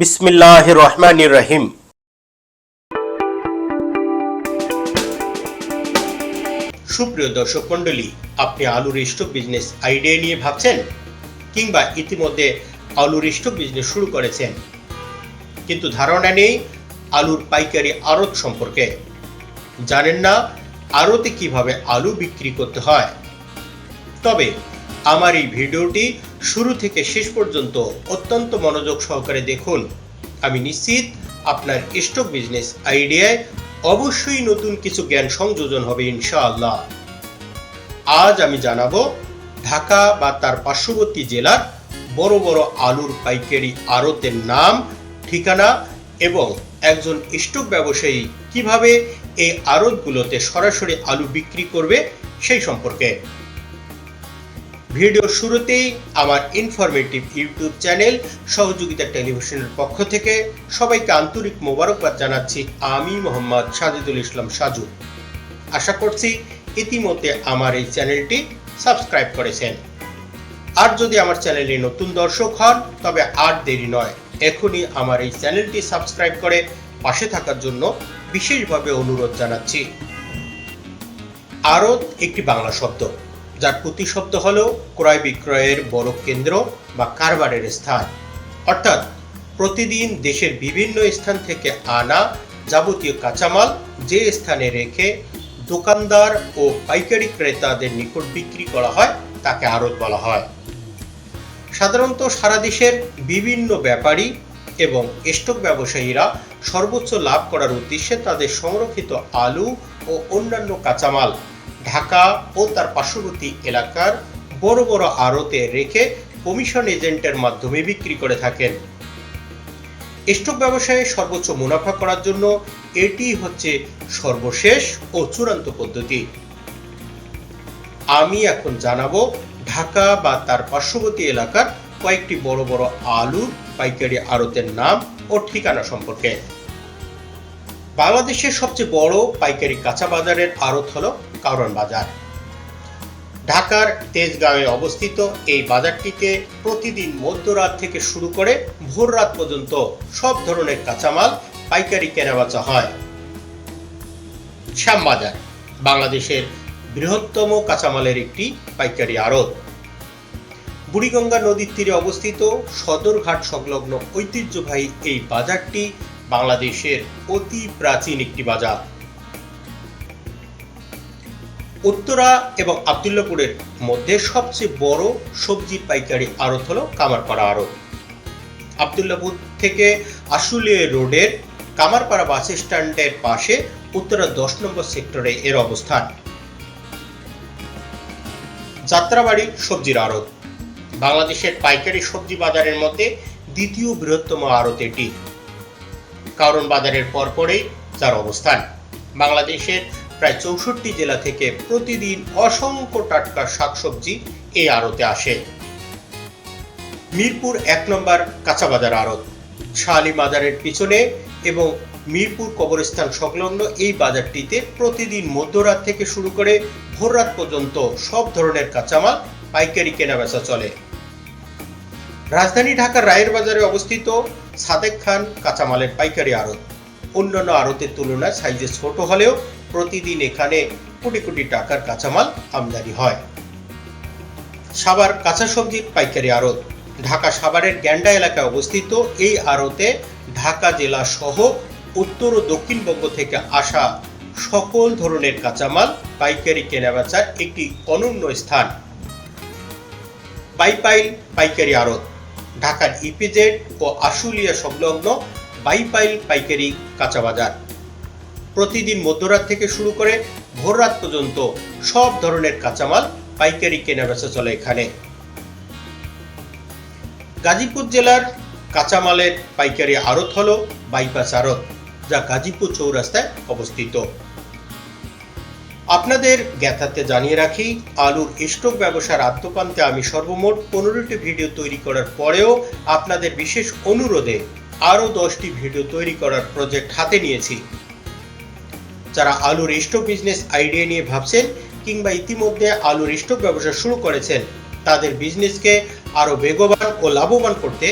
বিসমিল্লাহ রহমান রহিম সুপ্রিয় দর্শক মণ্ডলী, আপনি আলুর স্টক বিজনেস আইডিয়া নিয়ে ভাবছেন? কিংবা ইতিমধ্যে আলুর স্টক বিজনেস শুরু করেছেন? কিন্তু ধারণা নেই আলুর পাইকারি আড়ত সম্পর্কে। জানেন না আড়তে কীভাবে আলু বিক্রি করতে হয়? তবে আমার এই ভিডিওটি শুরু থেকে শেষ পর্যন্ত অত্যন্ত মনোযোগ সহকারে দেখুন। আমি নিশ্চিত আপনার স্টক বিজনেস আইডিয়ায় অবশ্যই নতুন কিছু জ্ঞান সংযোজন হবে ইনশাআল্লাহ। আজ আমি জানাব, ঢাকা বা তার পার্শ্ববর্তী জেলার বড় বড় আলুর পাইকারি আড়তের নাম, ঠিকানা এবং একজন স্টক ব্যবসায়ী কীভাবে এই আড়তগুলোতে সরাসরি আলু বিক্রি করবে সেই সম্পর্কে। ভিডিও শুরুতেই আমার ইনফরমেটিভ ইউটিউব চ্যানেল সহযোগিতা টেলিভিশনের পক্ষ থেকে সবাইকে আন্তরিক মোবারকবাদ জানাচ্ছি আমি মোহাম্মদ সাজিদুল ইসলাম সাজু। আশা করছি ইতিমধ্যে আমার এই চ্যানেলটি সাবস্ক্রাইব করেছেন। আর যদি আমার চ্যানেলে নতুন দর্শক হন, তবে আর দেরি নয়, এখনই আমার এই চ্যানেলটি সাবস্ক্রাইব করে পাশে থাকার জন্য বিশেষভাবে অনুরোধ জানাচ্ছি। আরত একটি বাংলা শব্দ। যার প্রতিশব্দ হল ক্রয় বিক্রয়ের বড় কেন্দ্র বা কারবারের স্থান। অর্থাৎ প্রতিদিন দেশের বিভিন্ন স্থান থেকে আনা যাবতীয় কাঁচামাল যে স্থানে রেখে দোকানদার ও পাইকারি ক্রেতাদের নিকট বিক্রি করা হয়, তাকে আড়ত বলা হয়। সাধারণত সারা দেশের বিভিন্ন ব্যাপারী এবং স্টক ব্যবসায়ীরা সর্বোচ্চ লাভ করার উদ্দেশ্যে তাদের সংরক্ষিত আলু ও অন্যান্য কাঁচামাল ঢাকা ও তার পার্শ্ববর্তী এলাকার বড় বড় আড়তে রেখে কমিশন এজেন্টের মাধ্যমে বিক্রি করে থাকেন। স্টক ব্যবসায়ে সর্বোচ্চ মুনাফা করার জন্য এটি হচ্ছে সর্বশেষ ও চূড়ান্ত পদ্ধতি। আমি এখন জানাব ঢাকা বা তার পার্শ্ববর্তী এলাকার কয়েকটি বড় বড় আলু, পাইকারি আড়তের নাম ও ঠিকানা সম্পর্কে। বাংলাদেশের সবচেয়ে বড় পাইকারি কাঁচা বাজারের আড়ত হলো কারণ বাজার। ঢাকার তেজগাঁওয়ে অবস্থিত এই বাজারটিতে প্রতিদিন মধ্যরাত থেকে শুরু করে ভোর রাত পর্যন্ত সব ধরনের কাঁচামাল, পাইকারি কেনাবেচা হয়। শ্যামবাজার, বাংলাদেশের বৃহত্তম কাঁচামালের একটি পাইকারি আড়ত। বুড়িগঙ্গা নদীর তীরে অবস্থিত সদরঘাট সংলগ্ন ঐতিহ্যবাহী এই বাজারটি বাংলাদেশের অতি প্রাচীন একটি বাজার। উত্তরা এবং আবদুল্লাপুরের মধ্যে সবচেয়ে বড় সবজি পাইকারি আড়ত হলো কামারপাড়া আড়ত। আবদুল্লাপুর থেকে আশুলিয়া রোডের কামারপাড়া বাস স্ট্যান্ডের পাশে উত্তরা দশ নম্বর সেক্টরে এর অবস্থান। যাত্রাবাড়ি সবজির আড়ত। বাংলাদেশের পাইকারি সবজি বাজারের মধ্যে দ্বিতীয় বৃহত্তম আড়ত এটি। কারণ বাজারের পরপরেই যার অবস্থান। বাংলাদেশের প্রায় চৌষট্টি জেলা থেকে প্রতিদিন অসংখ্য টাটকা শাকসবজি এই আড়তে আসে। মিরপুর এক নম্বর কাঁচা বাজার আড়ত। শাহালি বাজারের পিছনে এবং মিরপুর কবরস্থান সংলগ্ন এই বাজারটিতে প্রতিদিন মধ্যরাত থেকে শুরু করে ভোররাত পর্যন্ত সব ধরনের কাঁচামাল পাইকারি কেনাবেচা চলে। রাজধানী ঢাকার রায়ের বাজারে অবস্থিত সাদেক খান কাঁচামালের পাইকারি আড়ত। অন্যান্য আড়তের তুলনায় সাইজে ছোট হলেও প্রতিদিন এখানে কোটি কোটি টাকার কাঁচামাল আমদানি হয়। সাভার কাঁচা সবজির পাইকারি আড়ত। ঢাকা সাভারের গ্যান্ডা এলাকায় অবস্থিত এই আড়তে ঢাকা জেলা সহ উত্তর ও দক্ষিণবঙ্গ থেকে আসা সকল ধরনের কাঁচামাল পাইকারি কেনাবেচার একটি অনন্য স্থান। বাইপাইল পাইকারি আড়ত। ঢাকার ইপিজেড ও আশুলিয়া সংলগ্ন বাইপাইল পাইকারি কাঁচা বাজার প্রতিদিন মধ্যরাত থেকে শুরু করে ভোররাত পর্যন্ত সব ধরনের কাঁচামাল পাইকারি কেনাবেচা চলে এখানে। গাজীপুর জেলার কাঁচামালের পাইকারি আড়ত হল বাইপাস আড়ত, যা গাজীপুর চৌরাস্তায় অবস্থিত। আপনাদের জ্ঞাতার্থে জানিয়ে রাখি, আলুর স্টক ব্যবসার আত্মপান্তে আমি সর্বমোট পনেরোটি ভিডিও তৈরি করার পরেও আপনাদের বিশেষ অনুরোধে আরও দশটি ভিডিও তৈরি করার প্রজেক্ট হাতে নিয়েছি। যারা আলুর স্টক বিজনেস আইডিয়া নিয়ে ভাবছেন কিংবা ইতিমধ্যে আলুর স্টক ব্যবসা শুরু করেছেন, তাদের বিজনেসকে আরও বেগবান ও লাভবান করতে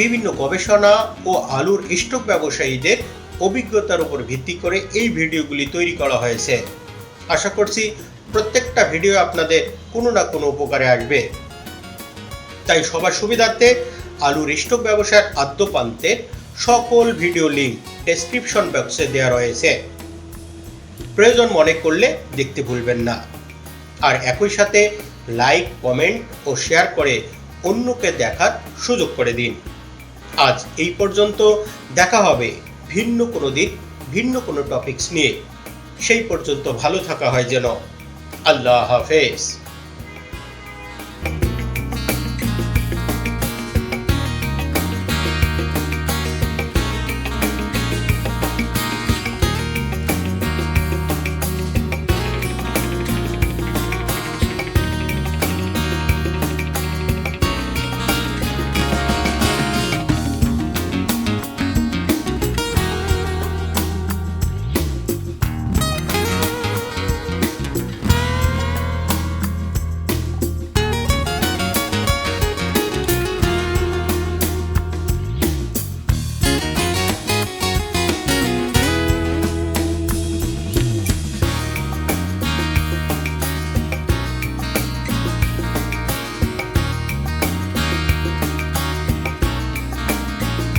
বিভিন্ন গবেষণা ও আলুর স্টক ব্যবসায়ীদের অভিজ্ঞতার উপর ভিত্তি করে এই ভিডিওগুলি তৈরি করা হয়েছে। আশা করছি প্রত্যেকটা ভিডিও আপনাদের কোনো না কোনো উপকারে আসবে। তাই সবার সুবিধার্থে আলুর স্টক ব্যবসার আদ্যপান্তের সকল ভিডিও লিঙ্ক ডেসক্রিপশন বক্সে দেওয়া রয়েছে। প্রয়োজন মনে করলে দেখতে ভুলবেন না। আর একই সাথে লাইক কমেন্ট ও শেয়ার করে অন্যকে দেখার সুযোগ করে দিন। আজ এই পর্যন্ত দেখা হবে ভিন্ন কোনো দিন, ভিন্ন কোনো টপিকস নিয়ে। সেই পর্যন্ত ভালো থাকা হয় যেন। আল্লাহ হাফেজ।